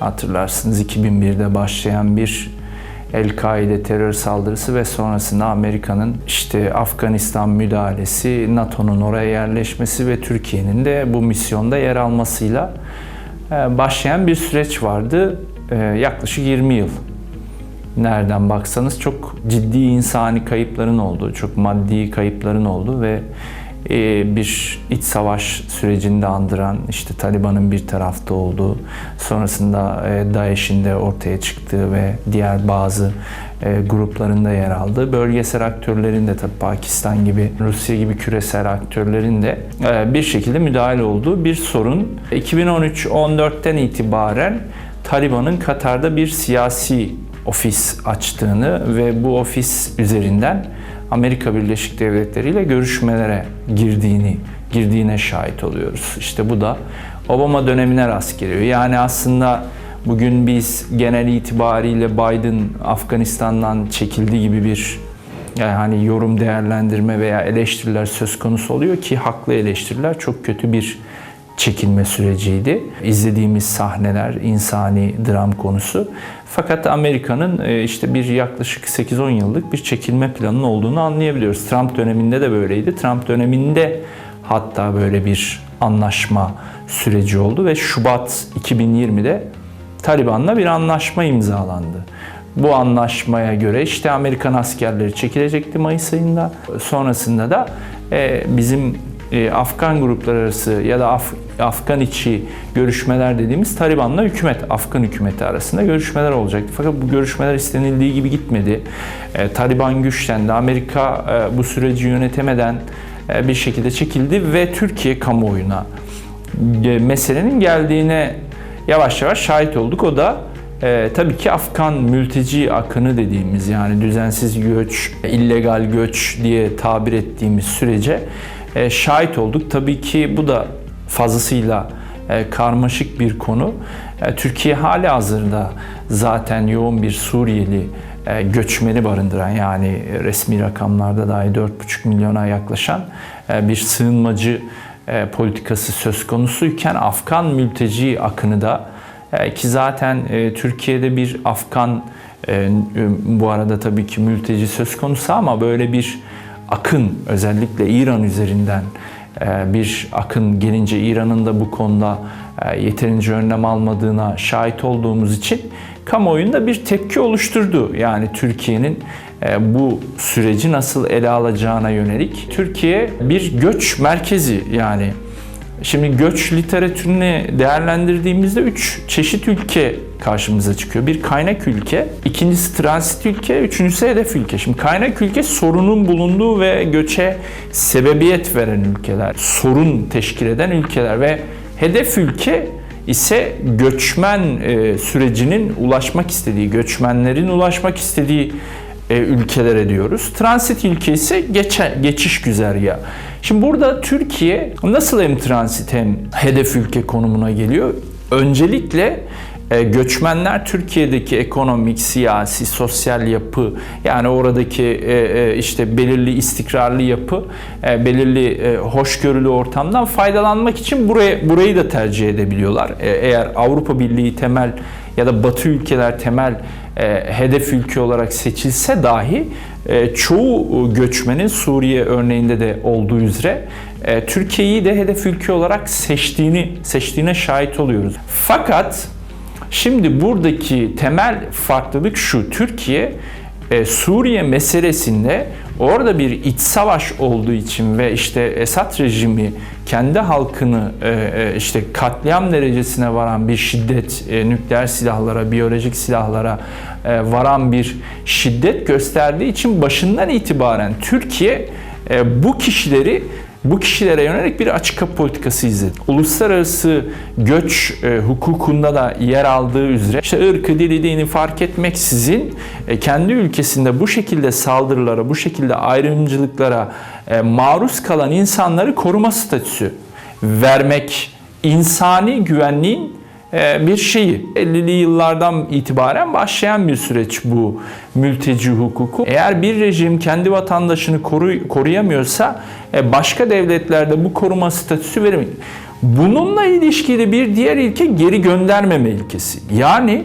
Hatırlarsınız 2001'de başlayan bir El-Kaide terör saldırısı ve sonrasında Amerika'nın işte Afganistan müdahalesi, NATO'nun oraya yerleşmesi ve Türkiye'nin de bu misyonda yer almasıyla e, başlayan bir süreç vardı. E, Yaklaşık 20 yıl. Nereden baksanız çok ciddi insani kayıpların olduğu, çok maddi kayıpların olduğu ve bir iç savaş sürecinde andıran işte Taliban'ın bir tarafta olduğu, sonrasında e, DAEŞ'in de ortaya çıktığı ve diğer bazı e, gruplarında yer aldığı, bölgesel aktörlerin de tabii Pakistan gibi, Rusya gibi küresel aktörlerin de e, bir şekilde müdahale olduğu bir sorun. 2013-14'ten itibaren Taliban'ın Katar'da bir siyasi ofis açtığını ve bu ofis üzerinden Amerika Birleşik Devletleri ile görüşmelere girdiğini girdiğine şahit oluyoruz. İşte bu da Obama dönemine rast geliyor. Yani aslında bugün biz genel itibariyle Biden Afganistan'dan çekildi gibi bir yani hani yorum değerlendirme veya eleştiriler söz konusu oluyor ki haklı eleştiriler çok kötü bir çekilme süreciydi. İzlediğimiz sahneler, insani dram konusu. Fakat Amerika'nın e, işte bir yaklaşık 8-10 yıllık bir çekilme planının olduğunu anlayabiliyoruz. Trump döneminde de böyleydi. Trump döneminde hatta böyle bir anlaşma süreci oldu ve Şubat 2020'de Taliban'la bir anlaşma imzalandı. Bu anlaşmaya göre işte Amerikan askerleri çekilecekti Mayıs ayında. Sonrasında da e, bizim e, Afgan gruplar arası ya da Af Afgan içi görüşmeler dediğimiz Taliban'la hükümet, Afgan hükümeti arasında görüşmeler olacaktı. Fakat bu görüşmeler istenildiği gibi gitmedi. E, Taliban güçlendi. Amerika e, bu süreci yönetemeden e, bir şekilde çekildi ve Türkiye kamuoyuna e, meselenin geldiğine yavaş yavaş şahit olduk. O da e, tabii ki Afgan mülteci akını dediğimiz yani düzensiz göç, illegal göç diye tabir ettiğimiz sürece e, şahit olduk. Tabii ki bu da fazlasıyla e, karmaşık bir konu. E, Türkiye hali hazırda zaten yoğun bir Suriyeli e, göçmeni barındıran yani resmi rakamlarda dahi 4,5 milyona yaklaşan bir sığınmacı politikası söz konusuyken Afgan mülteci akını da ki zaten Türkiye'de bir Afgan bu arada tabii ki mülteci söz konusu ama böyle bir akın özellikle İran üzerinden bir akın gelince İran'ın da bu konuda e, yeterince önlem almadığına şahit olduğumuz için kamuoyunda bir tepki oluşturdu. Yani Türkiye'nin e, bu süreci nasıl ele alacağına yönelik. Türkiye bir göç merkezi yani Şimdi göç literatürünü değerlendirdiğimizde üç çeşit ülke karşımıza çıkıyor. Bir kaynak ülke, ikincisi transit ülke, üçüncüsü hedef ülke. Şimdi kaynak ülke sorunun bulunduğu ve göçe sebebiyet veren ülkeler, sorun teşkil eden ülkeler ve hedef ülke ise göçmen e, sürecinin ulaşmak istediği, göçmenlerin ulaşmak istediği e, ülkelere diyoruz. Transit ülke ise geçe, geçiş güzergahı. Şimdi burada Türkiye nasıl hem transit hem hedef ülke konumuna geliyor? Öncelikle e, göçmenler Türkiye'deki ekonomik, siyasi, sosyal yapı yani oradaki e, e, işte belirli istikrarlı yapı, belirli hoşgörülü ortamdan faydalanmak için buraya burayı da tercih edebiliyorlar. Eğer Avrupa Birliği temel ya da Batı ülkeler temel hedef ülke olarak seçilse dahi çoğu göçmenin Suriye örneğinde de olduğu üzere Türkiye'yi de hedef ülke olarak seçtiğini seçtiğine şahit oluyoruz. Fakat Şimdi buradaki temel farklılık şu. Türkiye e, Suriye meselesinde orada bir iç savaş olduğu için ve işte Esad rejimi kendi halkını e, e, işte katliam derecesine varan bir şiddet, nükleer silahlara, biyolojik silahlara varan bir şiddet gösterdiği için başından itibaren Türkiye bu kişileri bu kişilere yönelik bir açık kapı politikası izledi. Uluslararası göç e, hukukunda da yer aldığı üzere işte ırkı, dili, dini fark etmeksizin e, kendi ülkesinde bu şekilde saldırılara, bu şekilde ayrımcılıklara e, maruz kalan insanları koruma statüsü vermek insani güvenliğin bir şeyi. 50'li yıllardan itibaren başlayan bir süreç bu mülteci hukuku. Eğer bir rejim kendi vatandaşını koru, koruyamıyorsa e, başka devletlerde bu koruma statüsü veremiyor. Bununla ilişkili bir diğer ilke geri göndermeme ilkesi. Yani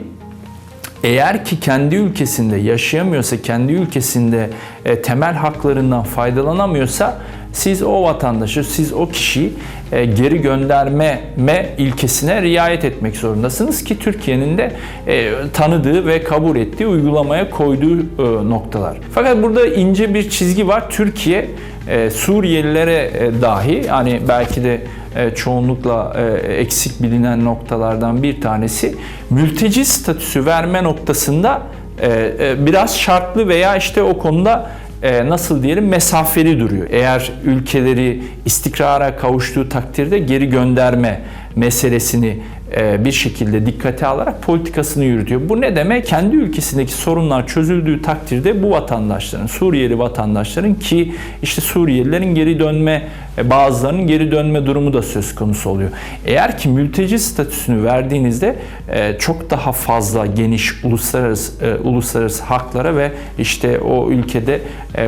eğer ki kendi ülkesinde yaşayamıyorsa, kendi ülkesinde e, temel haklarından faydalanamıyorsa siz o vatandaşı, siz o kişiyi e, geri gönderme ilkesine riayet etmek zorundasınız ki Türkiye'nin de e, tanıdığı ve kabul ettiği, uygulamaya koyduğu e, noktalar. Fakat burada ince bir çizgi var. Türkiye e, Suriyelilere e, dahi hani belki de e, çoğunlukla e, eksik bilinen noktalardan bir tanesi mülteci statüsü verme noktasında e, biraz şartlı veya işte o konuda nasıl diyelim mesafeli duruyor. Eğer ülkeleri istikrara kavuştuğu takdirde geri gönderme meselesini e, bir şekilde dikkate alarak politikasını yürütüyor. Bu ne demek? Kendi ülkesindeki sorunlar çözüldüğü takdirde bu vatandaşların, Suriyeli vatandaşların ki işte Suriyelilerin geri dönme, e, bazılarının geri dönme durumu da söz konusu oluyor. Eğer ki mülteci statüsünü verdiğinizde e, çok daha fazla geniş uluslararası uluslararası haklara ve işte o ülkede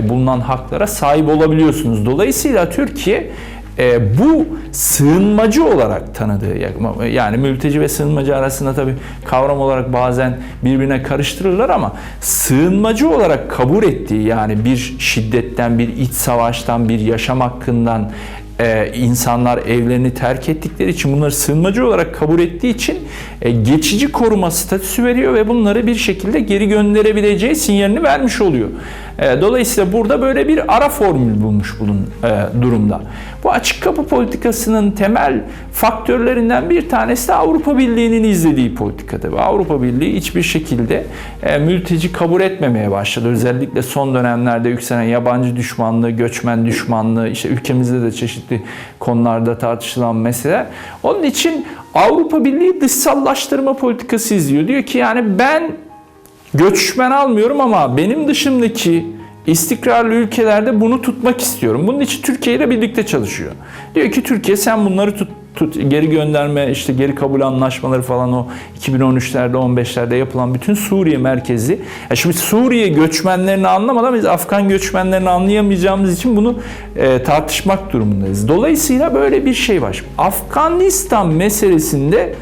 bulunan haklara sahip olabiliyorsunuz. Dolayısıyla Türkiye e, bu sığınmacı olarak tanıdığı yani mülteci ve sığınmacı arasında tabi kavram olarak bazen birbirine karıştırırlar ama sığınmacı olarak kabul ettiği yani bir şiddetten, bir iç savaştan, bir yaşam hakkından e, insanlar evlerini terk ettikleri için bunları sığınmacı olarak kabul ettiği için e, geçici koruma statüsü veriyor ve bunları bir şekilde geri gönderebileceği sinyalini vermiş oluyor. E, dolayısıyla burada böyle bir ara formül bulmuş bulun e, durumda. Bu açık kapı politikasının temel faktörlerinden bir tanesi de Avrupa Birliği'nin izlediği politika tabii. Avrupa Birliği hiçbir şekilde e, mülteci kabul etmemeye başladı. Özellikle son dönemlerde yükselen yabancı düşmanlığı, göçmen düşmanlığı, işte ülkemizde de çeşitli konularda tartışılan meseleler. Onun için Avrupa Birliği dışsallaştırma politikası izliyor. Diyor ki yani ben göçmen almıyorum ama benim dışımdaki istikrarlı ülkelerde bunu tutmak istiyorum. Bunun için Türkiye ile birlikte çalışıyor. Diyor ki Türkiye sen bunları tut, tut geri gönderme işte geri kabul anlaşmaları falan o 2013'lerde 15'lerde yapılan bütün Suriye merkezi. Ya şimdi Suriye göçmenlerini anlamadan biz Afgan göçmenlerini anlayamayacağımız için bunu e, tartışmak durumundayız. Dolayısıyla böyle bir şey var. Afganistan meselesinde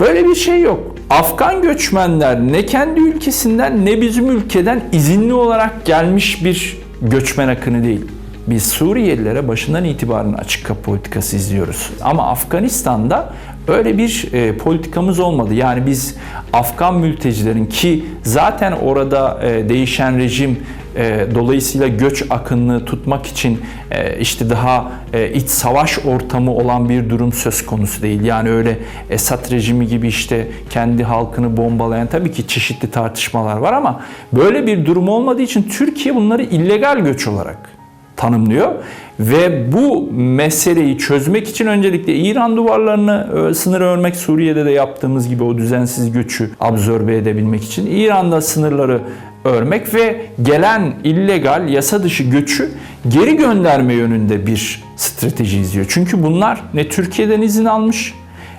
böyle bir şey yok. Afgan göçmenler ne kendi ülkesinden ne bizim ülkeden izinli olarak gelmiş bir göçmen akını değil. Biz Suriyelilere başından itibaren açık kapı politikası izliyoruz. Ama Afganistan'da öyle bir e, politikamız olmadı. Yani biz Afgan mültecilerin ki zaten orada e, değişen rejim e, dolayısıyla göç akınını tutmak için e, işte daha e, iç savaş ortamı olan bir durum söz konusu değil. Yani öyle Esad rejimi gibi işte kendi halkını bombalayan tabii ki çeşitli tartışmalar var ama böyle bir durum olmadığı için Türkiye bunları illegal göç olarak tanımlıyor. Ve bu meseleyi çözmek için öncelikle İran duvarlarını sınır örmek Suriye'de de yaptığımız gibi o düzensiz göçü absorbe edebilmek için İran'da sınırları örmek ve gelen illegal yasa dışı göçü geri gönderme yönünde bir strateji izliyor. Çünkü bunlar ne Türkiye'den izin almış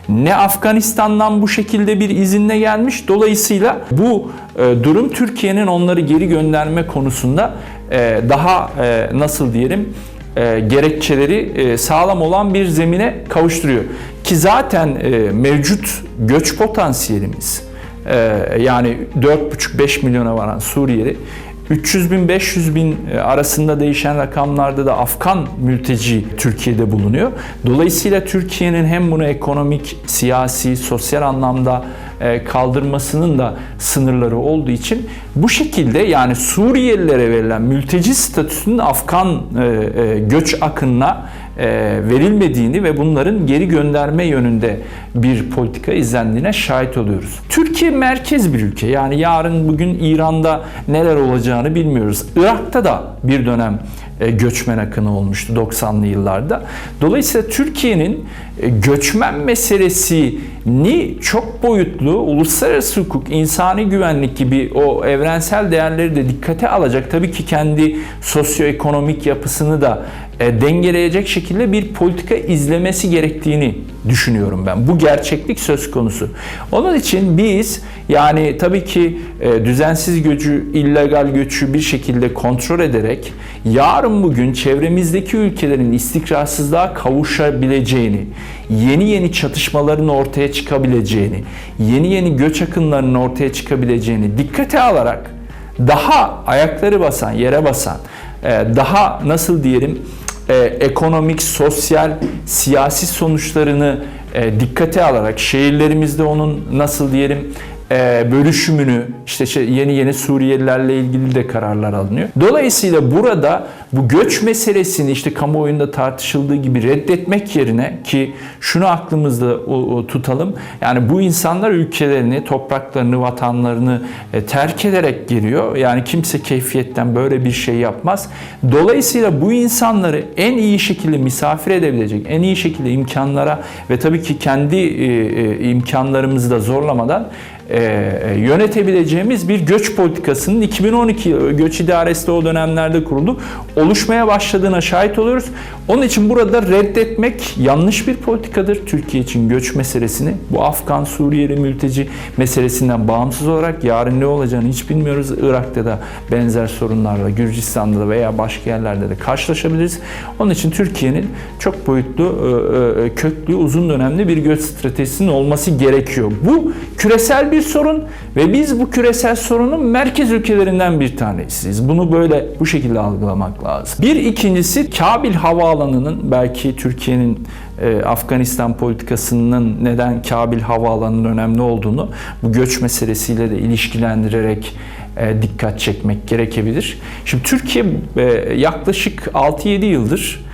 ne Afganistan'dan bu şekilde bir izinle gelmiş. Dolayısıyla bu e, durum Türkiye'nin onları geri gönderme konusunda e, daha e, nasıl diyelim gerekçeleri sağlam olan bir zemine kavuşturuyor. Ki zaten mevcut göç potansiyelimiz yani 4,5-5 milyona varan Suriyeli 300 bin 500 bin e, arasında değişen rakamlarda da Afgan mülteci Türkiye'de bulunuyor. Dolayısıyla Türkiye'nin hem bunu ekonomik, siyasi, sosyal anlamda e, kaldırmasının da sınırları olduğu için bu şekilde yani Suriyelilere verilen mülteci statüsünün Afgan e, göç akınına verilmediğini ve bunların geri gönderme yönünde bir politika izlendiğine şahit oluyoruz. Türkiye merkez bir ülke. Yani yarın bugün İran'da neler olacağını bilmiyoruz. Irak'ta da bir dönem e, göçmen akını olmuştu 90'lı yıllarda. Dolayısıyla Türkiye'nin e, göçmen meselesini çok boyutlu uluslararası hukuk, insani güvenlik gibi o evrensel değerleri de dikkate alacak. Tabii ki kendi sosyoekonomik yapısını da e, dengeleyecek şekilde bir politika izlemesi gerektiğini düşünüyorum ben. Bu gerçeklik söz konusu. Onun için biz yani tabii ki e, düzensiz göçü, illegal göçü bir şekilde kontrol ederek yarın bugün çevremizdeki ülkelerin istikrarsızlığa kavuşabileceğini, yeni yeni çatışmaların ortaya çıkabileceğini, yeni yeni göç akınlarının ortaya çıkabileceğini dikkate alarak daha ayakları basan, yere basan, e, daha nasıl diyelim e, ekonomik, sosyal, siyasi sonuçlarını e, dikkate alarak şehirlerimizde onun nasıl diyelim bölüşümünü işte şey, yeni yeni Suriyelilerle ilgili de kararlar alınıyor. Dolayısıyla burada bu göç meselesini işte kamuoyunda tartışıldığı gibi reddetmek yerine ki şunu aklımızda tutalım. Yani bu insanlar ülkelerini, topraklarını, vatanlarını e, terk ederek geliyor. Yani kimse keyfiyetten böyle bir şey yapmaz. Dolayısıyla bu insanları en iyi şekilde misafir edebilecek, en iyi şekilde imkanlara ve tabii ki kendi e, e, imkanlarımızı da zorlamadan e, yönetebileceğimiz bir göç politikasının 2012 göç idaresi de o dönemlerde kuruldu. Oluşmaya başladığına şahit oluyoruz. Onun için burada reddetmek yanlış bir politikadır Türkiye için göç meselesini. Bu Afgan, Suriyeli mülteci meselesinden bağımsız olarak yarın ne olacağını hiç bilmiyoruz. Irak'ta da benzer sorunlarla, Gürcistan'da da veya başka yerlerde de karşılaşabiliriz. Onun için Türkiye'nin çok boyutlu, köklü, uzun dönemli bir göç stratejisinin olması gerekiyor. Bu küresel bir sorun ve biz bu küresel sorunun merkez ülkelerinden bir tanesiyiz. Bunu böyle bu şekilde algılamak lazım. Bir ikincisi Kabil Havaalanı'nın belki Türkiye'nin e, Afganistan politikasının neden Kabil Havaalanı'nın önemli olduğunu bu göç meselesiyle de ilişkilendirerek e, dikkat çekmek gerekebilir. Şimdi Türkiye e, yaklaşık 6-7 yıldır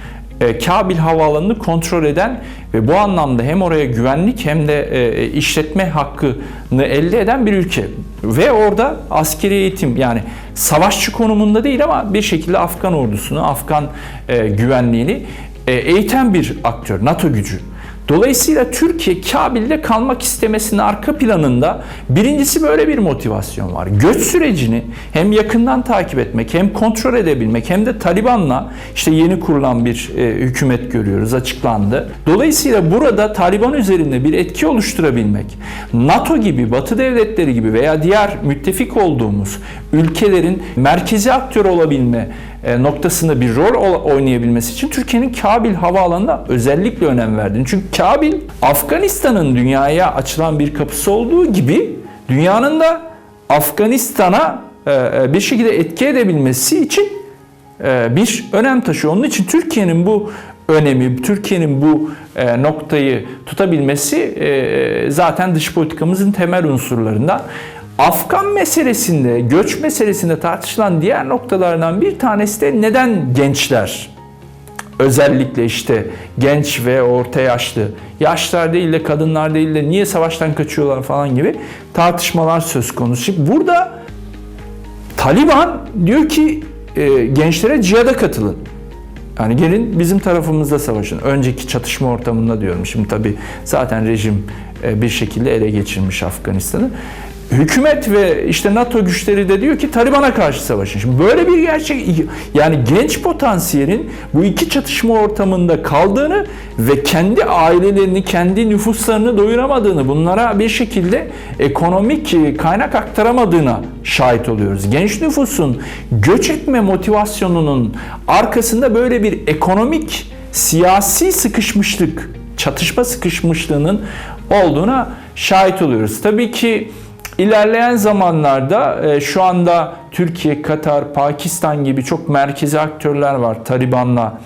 Kabil Havaalanı'nı kontrol eden ve bu anlamda hem oraya güvenlik hem de e, işletme hakkını elde eden bir ülke. Ve orada askeri eğitim yani savaşçı konumunda değil ama bir şekilde Afgan ordusunu, Afgan e, güvenliğini eğiten bir aktör, NATO gücü. Dolayısıyla Türkiye Kabil'de kalmak istemesinin arka planında birincisi böyle bir motivasyon var. Göç sürecini hem yakından takip etmek hem kontrol edebilmek hem de Taliban'la işte yeni kurulan bir e, hükümet görüyoruz açıklandı. Dolayısıyla burada Taliban üzerinde bir etki oluşturabilmek, NATO gibi, Batı devletleri gibi veya diğer müttefik olduğumuz ülkelerin merkezi aktör olabilme noktasında bir rol oynayabilmesi için Türkiye'nin Kabil havaalanına özellikle önem verdiğini. Çünkü Kabil Afganistan'ın dünyaya açılan bir kapısı olduğu gibi dünyanın da Afganistan'a e, e, bir şekilde etki edebilmesi için bir önem taşıyor. Onun için Türkiye'nin bu önemi, Türkiye'nin bu noktayı tutabilmesi zaten dış politikamızın temel unsurlarından. Afgan meselesinde, göç meselesinde tartışılan diğer noktalardan bir tanesi de neden gençler özellikle işte genç ve orta yaşlı, yaşlar değil de kadınlar değil de niye savaştan kaçıyorlar falan gibi tartışmalar söz konusu. Burada Taliban diyor ki e, gençlere cihada katılın. Yani gelin bizim tarafımızda savaşın. Önceki çatışma ortamında diyorum. Şimdi tabii zaten rejim e, bir şekilde ele geçirmiş Afganistan'ı. Hükümet ve işte NATO güçleri de diyor ki Taliban'a karşı savaşın. Şimdi böyle bir gerçek yani genç potansiyelin bu iki çatışma ortamında kaldığını ve kendi ailelerini, kendi nüfuslarını doyuramadığını, bunlara bir şekilde ekonomik kaynak aktaramadığına şahit oluyoruz. Genç nüfusun göç etme motivasyonunun arkasında böyle bir ekonomik, siyasi sıkışmışlık, çatışma sıkışmışlığının olduğuna şahit oluyoruz. Tabii ki İlerleyen zamanlarda e, şu anda Türkiye, Katar, Pakistan gibi çok merkezi aktörler var Taliban'la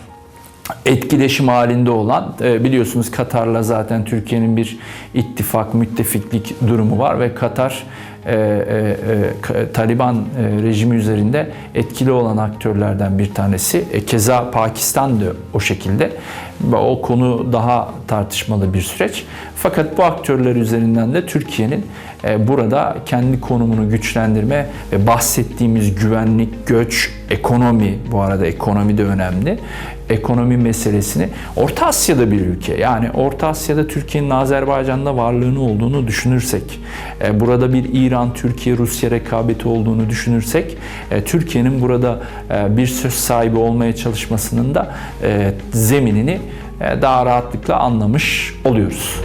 etkileşim halinde olan e, biliyorsunuz Katar'la zaten Türkiye'nin bir ittifak, müttefiklik durumu var ve Katar e, Taliban rejimi üzerinde etkili olan aktörlerden bir tanesi. Keza Pakistan da o şekilde. O konu daha tartışmalı bir süreç. Fakat bu aktörler üzerinden de Türkiye'nin burada kendi konumunu güçlendirme ve bahsettiğimiz güvenlik, göç, ekonomi bu arada ekonomi de önemli. ekonomi meselesini Orta Asya'da bir ülke. Yani Orta Asya'da Türkiye'nin Azerbaycan'da varlığını olduğunu düşünürsek, e, burada bir İran, Türkiye, Rusya rekabeti olduğunu düşünürsek, e, Türkiye'nin burada e, bir söz sahibi olmaya çalışmasının da e, zeminini e, daha rahatlıkla anlamış oluyoruz.